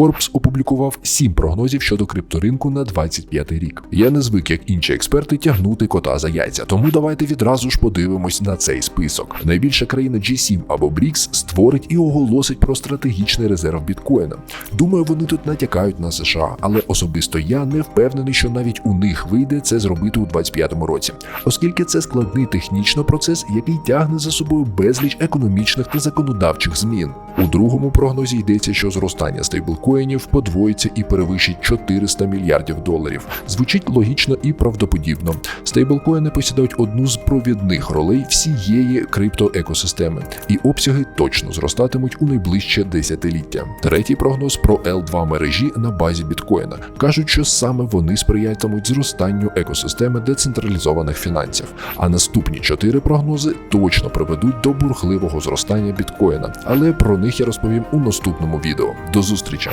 Forbes опублікував сім прогнозів щодо крипторинку на 25 рік. Я не звик, як інші експерти, тягнути кота за яйця, тому давайте відразу ж подивимось на цей список. Найбільша країна G7 або BRICS створить і оголосить про стратегічний резерв біткоїна. Думаю, вони тут натякають на США, але особисто я не впевнений, що навіть у них вийде це зробити у 25-му році, оскільки це складний технічно процес, який тягне за собою безліч економічних та законодавчих змін. У другому прогнозі йдеться, що зростання стейблкоїнів подвоїться і перевищить 400 мільярдів доларів. Звучить логічно і правдоподібно. Стейблкоїни посідають одну з провідних ролей всієї криптоекосистеми, і обсяги точно зростатимуть у найближче десятиліття. Третій прогноз про L2 мережі на базі біткоїна кажуть, що саме вони сприятимуть зростанню екосистеми децентралізованих фінансів. А наступні чотири прогнози точно приведуть до бурхливого зростання біткоїна. Але про них я розповім у наступному відео. До зустрічі!